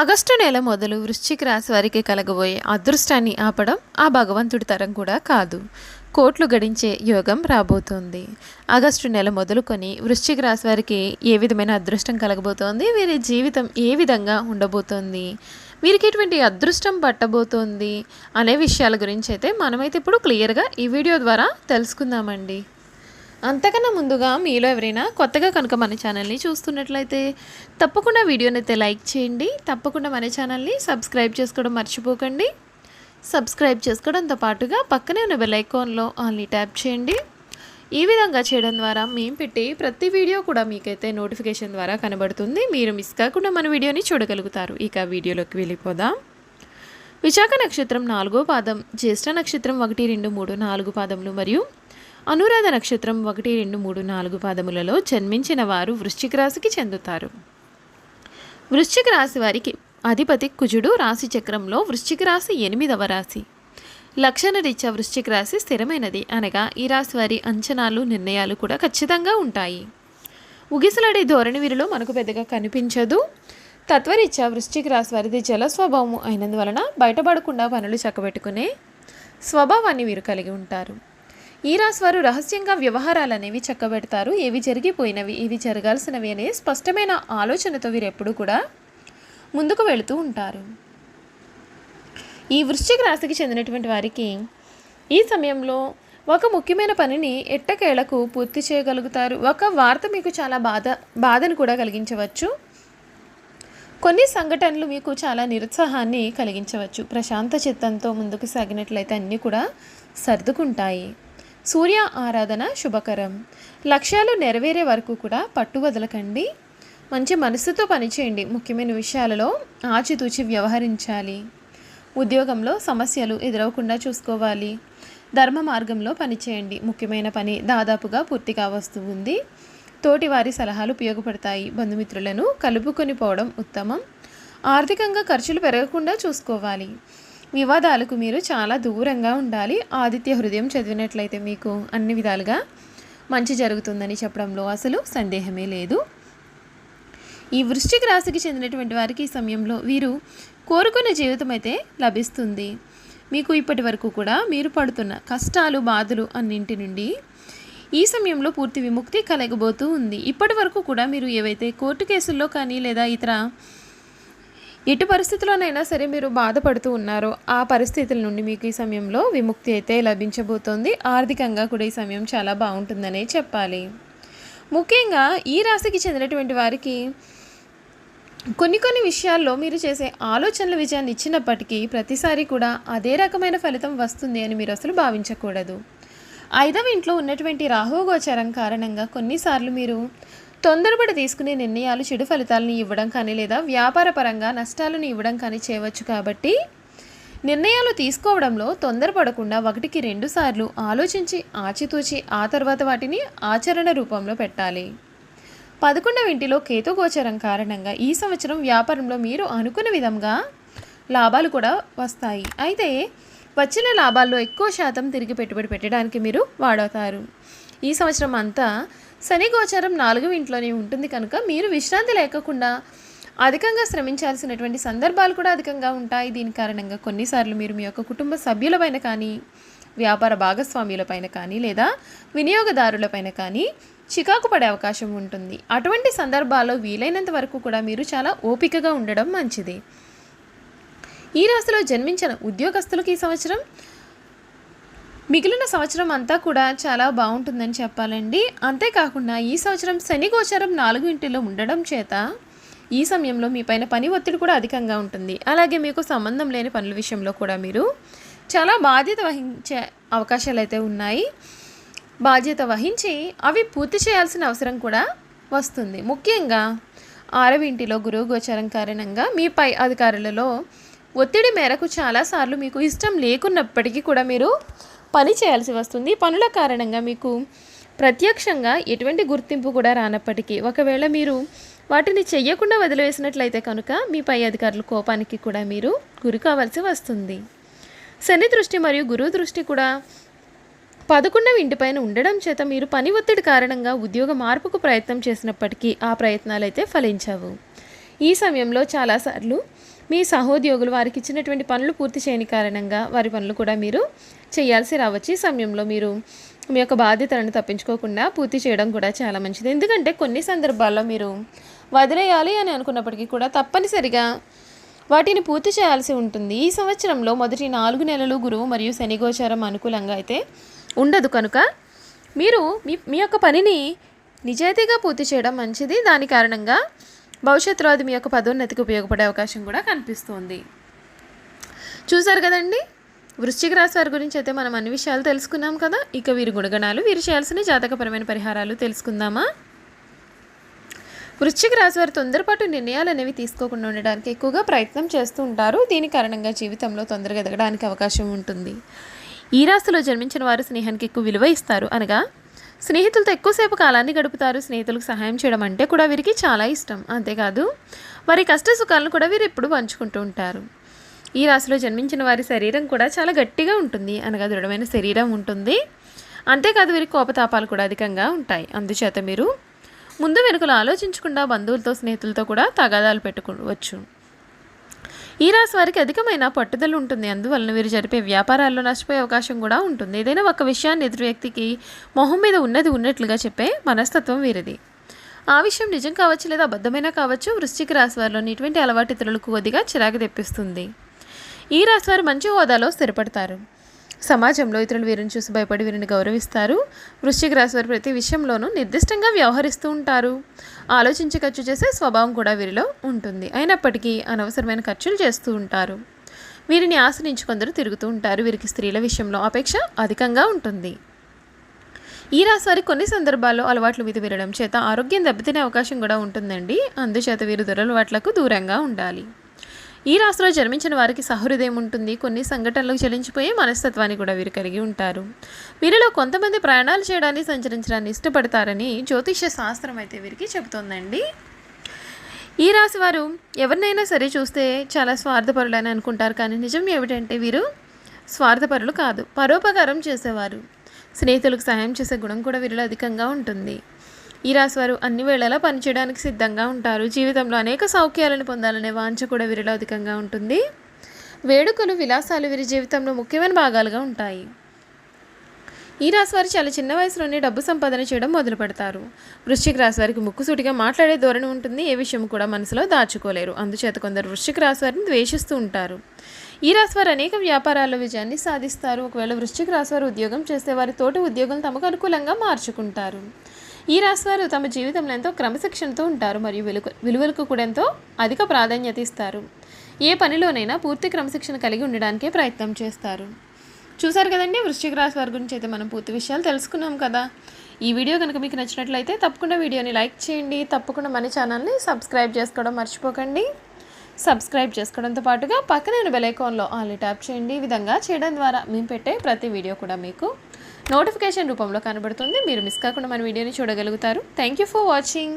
August నెల మొదలు వృశ్చిక రాశి వారికి కలగబోయే అదృష్టాన్ని ఆపడం ఆ భగవంతుడి తరం కూడా కాదు. కోట్లు గడించే యోగం రాబోతోంది. ఆగస్టు నెల మొదలుకొని వృశ్చిక రాశి వారికి ఏ విధమైన అదృష్టం కలగబోతోంది? వీరి జీవితం ఏ విధంగా ఉండబోతోంది? వీరికి ఎటువంటి అదృష్టం పట్టబోతోంది? అనే విషయాల గురించి అయితే మనమైతే ఇప్పుడు క్లియర్గా ఈ వీడియో ద్వారా తెలుసుకుందామండి. అంతకన్నా ముందుగా మీలో ఎవరైనా కొత్తగా కనుక మన ఛానల్ని చూస్తున్నట్లయితే తప్పకుండా వీడియోని అయితే లైక్ చేయండి. తప్పకుండా మన ఛానల్ని సబ్స్క్రైబ్ చేసుకోవడం మర్చిపోకండి. సబ్స్క్రైబ్ చేసుకోవడంతో పాటుగా పక్కనే ఉన్న బెల్ ఐకాన్లో ఆన్లీ ట్యాప్ చేయండి. ఈ విధంగా చేయడం ద్వారా మేము పెట్టి ప్రతి వీడియో కూడా మీకైతే నోటిఫికేషన్ ద్వారా కనబడుతుంది. మీరు మిస్ కాకుండా మన వీడియోని చూడగలుగుతారు. ఇక వీడియోలోకి వెళ్ళిపోదాం. విశాఖ నక్షత్రం నాలుగో పాదం జ్యేష్ఠ నక్షత్రం ఒకటి రెండు మూడు నాలుగు పాదములు మరియు అనురాధ నక్షత్రం ఒకటి రెండు మూడు నాలుగు పాదములలో జన్మించిన వారు వృశ్చిక రాశికి చెందుతారు. వృశ్చిక రాశి వారికి అధిపతి కుజుడు రాశి చక్రంలో వృశ్చిక రాశి ఎనిమిదవ రాశి. లక్షణరీత్యా వృశ్చిక రాశి స్థిరమైనది. అనగా ఈ రాశి వారి అంచనాలు నిర్ణయాలు కూడా ఖచ్చితంగా ఉంటాయి. ఉగిసలాడే ధోరణి వీరిలో మనకు పెద్దగా కనిపించదు. తత్వరీత్యా వృశ్చిక రాశి వారిది జల స్వభావం అయినందువలన బయటపడకుండా పనులు చక్కబెట్టుకునే స్వభావాన్ని వీరు కలిగి ఉంటారు. ఈ రాశి వారు రహస్యంగా వ్యవహారాలు అనేవి చక్కబెడతారు. ఏవి జరిగిపోయినవి ఇవి జరగాల్సినవి అనే స్పష్టమైన ఆలోచనతో వీరు ఎప్పుడూ కూడా ముందుకు వెళుతూ ఉంటారు. ఈ వృశ్చిక రాశికి చెందినటువంటి వారికి ఈ సమయంలో ఒక ముఖ్యమైన పనిని ఎట్టకేలకు పూర్తి చేయగలుగుతారు. ఒక వార్త మీకు చాలా బాధ బాధను కూడా కలిగించవచ్చు. కొన్ని సంఘటనలు మీకు చాలా నిరుత్సాహాన్ని కలిగించవచ్చు. ప్రశాంత చిత్తంతో ముందుకు సాగినట్లయితే అన్నీ కూడా సర్దుకుంటాయి. సూర్య ఆరాధన శుభకరం. లక్ష్యాలు నెరవేరే వరకు కూడా పట్టు వదలకండి. మంచి మనసుతో పనిచేయండి. ముఖ్యమైన విషయాలలో ఆచితూచి వ్యవహరించాలి. ఉద్యోగంలో సమస్యలు ఎదురవకుండా చూసుకోవాలి. ధర్మ మార్గంలో పనిచేయండి. ముఖ్యమైన పని దాదాపుగా పూర్తి కావస్తూ ఉంది. తోటి వారి సలహాలు ఉపయోగపడతాయి. బంధుమిత్రులను కలుపుకొని పోవడం ఉత్తమం. ఆర్థికంగా ఖర్చులు పెరగకుండా చూసుకోవాలి. వివాదాలకు మీరు చాలా దూరంగా ఉండాలి. ఆదిత్య హృదయం చదివినట్లయితే మీకు అన్ని విధాలుగా మంచి జరుగుతుందని చెప్పడంలో అసలు సందేహమే లేదు. ఈ వృశ్చిక రాశికి చెందినటువంటి వారికి ఈ సమయంలో వీరు కోరుకున్న జీవితం అయితే లభిస్తుంది. మీకు ఇప్పటి వరకు కూడా మీరు పడుతున్న కష్టాలు బాధలు అన్నింటి నుండి ఈ సమయంలో పూర్తి విముక్తి కలగబోతూ ఉంది. ఇప్పటి వరకు కూడా మీరు ఏవైతే కోర్టు కేసుల్లో కానీ లేదా ఇతర ఎటు పరిస్థితుల్లోనైనా సరే మీరు బాధపడుతూ ఉన్నారో. ఆ పరిస్థితుల నుండి మీకు ఈ సమయంలో విముక్తి అయితే లభించబోతోంది. ఆర్థికంగా కూడా ఈ సమయం చాలా బాగుంటుందనే చెప్పాలి. ముఖ్యంగా ఈ రాశికి చెందినటువంటి వారికి కొన్ని కొన్ని విషయాల్లో మీరు చేసే ఆలోచనల విజయాన్ని ఇచ్చినప్పటికీ ప్రతిసారి కూడా అదే రకమైన ఫలితం వస్తుంది అని మీరు అసలు భావించకూడదు. ఐదవ ఇంట్లో ఉన్నటువంటి రాహుగోచరం కారణంగా కొన్నిసార్లు మీరు తొందరపడి తీసుకునే నిర్ణయాలు చెడు ఫలితాలను ఇవ్వడం కానీ లేదా వ్యాపార పరంగా నష్టాలను ఇవ్వడం కానీ చేయవచ్చు కాబట్టి నిర్ణయాలు తీసుకోవడంలో తొందరపడకుండా ఒకటికి రెండు సార్లు ఆలోచించి ఆచితూచి ఆ తర్వాత వాటిని ఆచరణ రూపంలో పెట్టాలి. పదకొండవ ఇంటిలో కేతుగోచరం కారణంగా ఈ సంవత్సరం వ్యాపారంలో మీరు అనుకున్న విధంగా లాభాలు కూడా వస్తాయి. అయితే వచ్చిన లాభాల్లో ఎక్కువ శాతం తిరిగి పెట్టుబడి పెట్టడానికి మీరు వాడవుతారు. ఈ సంవత్సరం అంతా శని గోచారం నాలుగు ఇంట్లోనే ఉంటుంది కనుక మీరు విశ్రాంతి లేకుండా అధికంగా శ్రమించాల్సినటువంటి సందర్భాలు కూడా అధికంగా ఉంటాయి. దీని కారణంగా కొన్నిసార్లు మీరు మీ యొక్క కుటుంబ సభ్యులపైన కానీ వ్యాపార భాగస్వామ్యులపైన కానీ లేదా వినియోగదారులపైన కానీ చికాకు పడే అవకాశం ఉంటుంది. అటువంటి సందర్భాల్లో వీలైనంత వరకు కూడా మీరు చాలా ఓపికగా ఉండడం మంచిది. ఈ రాశిలో జన్మించిన ఉద్యోగస్తులకు ఈ సంవత్సరం మిగిలిన సంవత్సరం అంతా కూడా చాలా బాగుంటుందని చెప్పాలండి. అంతేకాకుండా ఈ సంవత్సరం శని గోచరం నాలుగు ఇంటిలో ఉండడం చేత ఈ సమయంలో మీ పైన పని ఒత్తిడి కూడా అధికంగా ఉంటుంది. అలాగే మీకు సంబంధం లేని పనుల విషయంలో కూడా మీరు చాలా బాధ్యత వహించే అవకాశాలు అయితే ఉన్నాయి. బాధ్యత వహించి అవి పూర్తి చేయాల్సిన అవసరం కూడా వస్తుంది. ముఖ్యంగా ఆరవ ఇంటిలో గురువు గోచరం కారణంగా మీ పై అధికారులలో ఒత్తిడి మేరకు చాలాసార్లు మీకు ఇష్టం లేకున్నప్పటికీ కూడా మీరు పని చేయాల్సి వస్తుంది. పనుల కారణంగా మీకు ప్రత్యక్షంగా ఎటువంటి గుర్తింపు కూడా రానప్పటికీ ఒకవేళ మీరు వాటిని చెయ్యకుండా వదిలివేసినట్లయితే కనుక మీ పై అధికారుల కోపానికి కూడా మీరు గురి కావాల్సి వస్తుంది. శని దృష్టి మరియు గురువు దృష్టి కూడా పదకొండవ ఇంటిపైన ఉండడం చేత మీరు పని ఒత్తిడి కారణంగా ఉద్యోగ మార్పుకు ప్రయత్నం చేసినప్పటికీ ఆ ప్రయత్నాలు అయితే ఫలించవు. ఈ సమయంలో చాలాసార్లు మీ సహోద్యోగులు వారికి ఇచ్చినటువంటి పనులు పూర్తి చేయని కారణంగా వారి పనులు కూడా మీరు చేయాల్సి రావచ్చు. ఈ సమయంలో మీరు మీ యొక్క బాధ్యతలను తప్పించుకోకుండా పూర్తి చేయడం కూడా చాలా మంచిది. ఎందుకంటే కొన్ని సందర్భాల్లో మీరు వదిలేయాలి అని అనుకున్నప్పటికీ కూడా తప్పనిసరిగా వాటిని పూర్తి చేయాల్సి ఉంటుంది. ఈ సంవత్సరంలో మొదటి నాలుగు నెలలు గురువు మరియు శని గోచారం అనుకూలంగా అయితే ఉండదు కనుక మీరు మీ మీ యొక్క పనిని నిజాయితీగా పూర్తి చేయడం మంచిది. దాని కారణంగా భవిష్యత్తులో అది మీ యొక్క పదోన్నతికి ఉపయోగపడే అవకాశం కూడా కనిపిస్తుంది. చూసారు కదండి? వృశ్చిక రాశి వారి గురించి అయితే మనం అన్ని విషయాలు తెలుసుకున్నాం కదా? ఇక వీరి గుణగణాలు వీరు చేయాల్సిన జాతకపరమైన పరిహారాలు తెలుసుకుందామా? వృశ్చిక రాశి వారు తొందరపాటు నిర్ణయాలు అనేవి తీసుకోకుండా ఉండడానికి ఎక్కువగా ప్రయత్నం చేస్తూ ఉంటారు. దీని కారణంగా జీవితంలో తొందరగా ఎదగడానికి అవకాశం ఉంటుంది. ఈ రాశిలో జన్మించిన వారు స్నేహానికి ఎక్కువ విలువ ఇస్తారు అనగా? స్నేహితులతో ఎక్కువసేపు కాలాన్ని గడుపుతారు. స్నేహితులకు సహాయం చేయడం అంటే కూడా వీరికి చాలా ఇష్టం. అంతేకాదు వారి కష్ట సుఖాలను కూడా వీరు ఎప్పుడు పంచుకుంటూ ఉంటారు. ఈ రాశిలో జన్మించిన వారి శరీరం కూడా చాలా గట్టిగా ఉంటుంది. అనగా దృఢమైన శరీరం ఉంటుంది. అంతేకాదు వీరి కోపతాపాలు కూడా అధికంగా ఉంటాయి. అందుచేత మీరు ముందు వెనుకలు ఆలోచించకుండా బంధువులతో స్నేహితులతో కూడా తగాదాలు పెట్టుకోవచ్చు. ఈ రాశి వారికి అధికమైన పట్టుదల ఉంటుంది. అందువలన వీరు జరిపే వ్యాపారాల్లో నష్టపోయే అవకాశం కూడా ఉంటుంది. ఏదైనా ఒక విషయాన్ని ఎదురు వ్యక్తికి మొహం మీద ఉన్నది ఉన్నట్లుగా చెప్పే మనస్తత్వం వీరిది. ఆ విషయం నిజం కావచ్చు లేదా అబద్ధమైనా కావచ్చు వృశ్చిక రాశి వారిలోని ఇటువంటి అలవాటు ఇతరులకు కొద్దిగా చిరాకు తెప్పిస్తుంది. ఈ రాశి వారు మంచి హోదాలో స్థిరపడతారు. సమాజంలో ఇతరులు వీరిని చూసి భయపడి వీరిని గౌరవిస్తారు. వృశ్చిక రాశి వారు ప్రతి విషయంలోనూ నిర్దిష్టంగా వ్యవహరిస్తూ ఉంటారు. ఆలోచించి ఖర్చు చేసే స్వభావం కూడా వీరిలో ఉంటుంది. అయినప్పటికీ అనవసరమైన ఖర్చులు చేస్తూ ఉంటారు. వీరిని ఆశ్రయించి కొందరు తిరుగుతూ ఉంటారు. వీరికి స్త్రీల విషయంలో అపేక్ష అధికంగా ఉంటుంది. ఈ రాశి వారికి కొన్ని సందర్భాల్లో అలవాట్లు మీద విరడం చేత ఆరోగ్యం దెబ్బతినే అవకాశం కూడా ఉంటుందండి. అందుచేత వీరు దురలవాట్లకు దూరంగా ఉండాలి. ఈ రాశిలో జన్మించిన వారికి సహృదయం ఉంటుంది. కొన్ని సంఘటనలకు చెలించిపోయే మనస్తత్వాన్ని కూడా వీరు కలిగి ఉంటారు. వీరిలో కొంతమంది ప్రయాణాలు చేయడానికి సంచరించడాన్ని ఇష్టపడతారని జ్యోతిష్య శాస్త్రం అయితే వీరికి చెబుతోందండి. ఈ రాశి వారు ఎవరినైనా సరే చూస్తే చాలా స్వార్థపరులని అనుకుంటారు. కానీ నిజం ఏమిటంటే వీరు స్వార్థపరులు కాదు. పరోపకారం చేసేవారు. స్నేహితులకు సహాయం చేసే గుణం కూడా వీరిలో అధికంగా ఉంటుంది. ఈ రాశివారు అన్ని వేళలా పనిచేయడానికి సిద్ధంగా ఉంటారు. జీవితంలో అనేక సౌఖ్యాలను పొందాలనే వాంఛ కూడా వీరిలో అధికంగా ఉంటుంది. వేడుకలు విలాసాలు వీరి జీవితంలో ముఖ్యమైన భాగాలుగా ఉంటాయి. ఈ రాశి వారు చాలా చిన్న వయసులోనే డబ్బు సంపాదన చేయడం మొదలు పెడతారు. వృశ్చిక రాశి వారికి ముక్కుసూటిగా మాట్లాడే ధోరణి ఉంటుంది. ఏ విషయం కూడా మనసులో దాచుకోలేరు. అందుచేత కొందరు వృశ్చిక రాశి వారిని ద్వేషిస్తూ ఉంటారు. ఈ రాశి వారు అనేక వ్యాపారాల్లో విజయాన్ని సాధిస్తారు. ఒకవేళ వృశ్చిక రాశి వారు ఉద్యోగం చేస్తే వారి తోటి ఉద్యోగం తమకు అనుకూలంగా మార్చుకుంటారు. ఈ రాశివారు తమ జీవితంలో ఎంతో క్రమశిక్షణతో ఉంటారు మరియు విలువ విలువలకు కూడా ఎంతో అధిక ప్రాధాన్యత ఇస్తారు. ఏ పనిలోనైనా పూర్తి క్రమశిక్షణ కలిగి ఉండడానికే ప్రయత్నం చేస్తారు. చూసారు కదండి? వృశ్చిక రాశి వారి గురించి అయితే మనం పూర్తి విషయాలు తెలుసుకున్నాం కదా. ఈ వీడియో కనుక మీకు నచ్చినట్లయితే తప్పకుండా వీడియోని లైక్ చేయండి. తప్పకుండా మన ఛానల్ని సబ్స్క్రైబ్ చేసుకోవడం మర్చిపోకండి. సబ్స్క్రైబ్ చేసుకోవడంతో పాటుగా పక్కనే బెల్ ఐకాన్లో ఆల్ ట్యాప్ చేయండి. ఈ విధంగా చేయడం ద్వారా మేము పెట్టే ప్రతి వీడియో కూడా మీకు నోటిఫికేషన్ రూపంలో కనబడుతుంది. మీరు మిస్ కాకుండా మన వీడియోని చూడగలుగుతారు. Thank you for watching